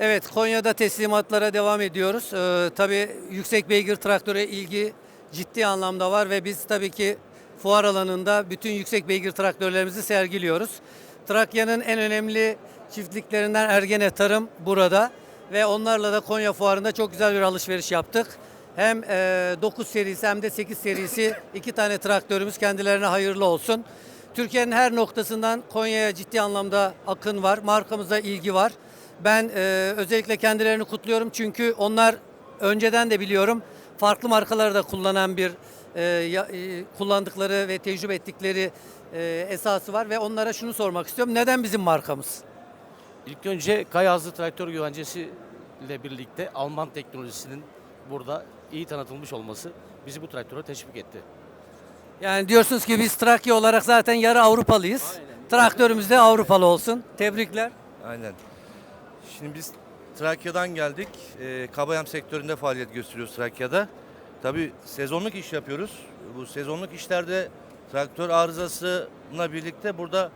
Evet, Konya'da teslimatlara devam ediyoruz. Ee, tabii yüksek beygir traktöre ilgi ciddi anlamda var ve biz tabii ki fuar alanında bütün yüksek beygir traktörlerimizi sergiliyoruz. Trakya'nın en önemli çiftliklerinden Ergene Tarım burada ve onlarla da Konya Fuarı'nda çok güzel bir alışveriş yaptık. Hem e, 9 serisi hem de 8 serisi iki tane traktörümüz kendilerine hayırlı olsun. Türkiye'nin her noktasından Konya'ya ciddi anlamda akın var. Markamıza ilgi var. Ben e, özellikle kendilerini kutluyorum çünkü onlar önceden de biliyorum farklı markaları da kullanan bir e, ya- e, kullandıkları ve tecrübe ettikleri e, esası var ve onlara şunu sormak istiyorum. Neden bizim markamız? İlk önce Kayazlı Traktör Güvencesi ile birlikte Alman teknolojisinin burada iyi tanıtılmış olması bizi bu traktöre teşvik etti. Yani diyorsunuz ki biz Trakya olarak zaten yarı Avrupalıyız. Traktörümüz de Avrupalı olsun. Tebrikler. Aynen. Şimdi biz Trakya'dan geldik. Ee, Kabayam sektöründe faaliyet gösteriyoruz Trakya'da. Tabii sezonluk iş yapıyoruz. Bu sezonluk işlerde traktör arızasıyla birlikte burada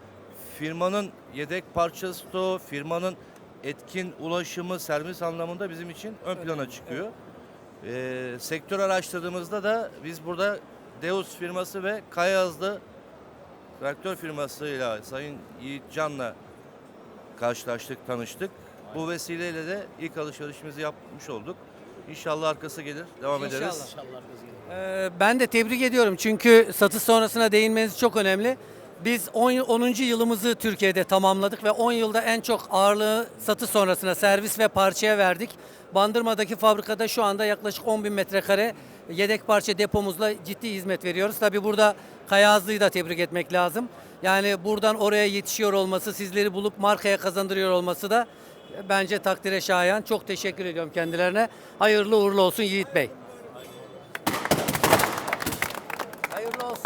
firmanın yedek parça stoğu, firmanın etkin ulaşımı, servis anlamında bizim için ön plana çıkıyor. Ee, sektör araştırdığımızda da biz burada Deus firması ve Kayazlı traktör firmasıyla Sayın Yiğit Can'la karşılaştık, tanıştık. Bu vesileyle de ilk alışverişimizi yapmış olduk. İnşallah arkası gelir, devam İnşallah. ederiz. Ee, ben de tebrik ediyorum çünkü satış sonrasına değinmeniz çok önemli. Biz 10, 10. yılımızı Türkiye'de tamamladık ve 10 yılda en çok ağırlığı satış sonrasına servis ve parçaya verdik. Bandırma'daki fabrikada şu anda yaklaşık 10 bin metrekare yedek parça depomuzla ciddi hizmet veriyoruz. Tabi burada Kayazlı'yı da tebrik etmek lazım. Yani buradan oraya yetişiyor olması, sizleri bulup markaya kazandırıyor olması da bence takdire şayan. Çok teşekkür ediyorum kendilerine. Hayırlı uğurlu olsun Yiğit Bey.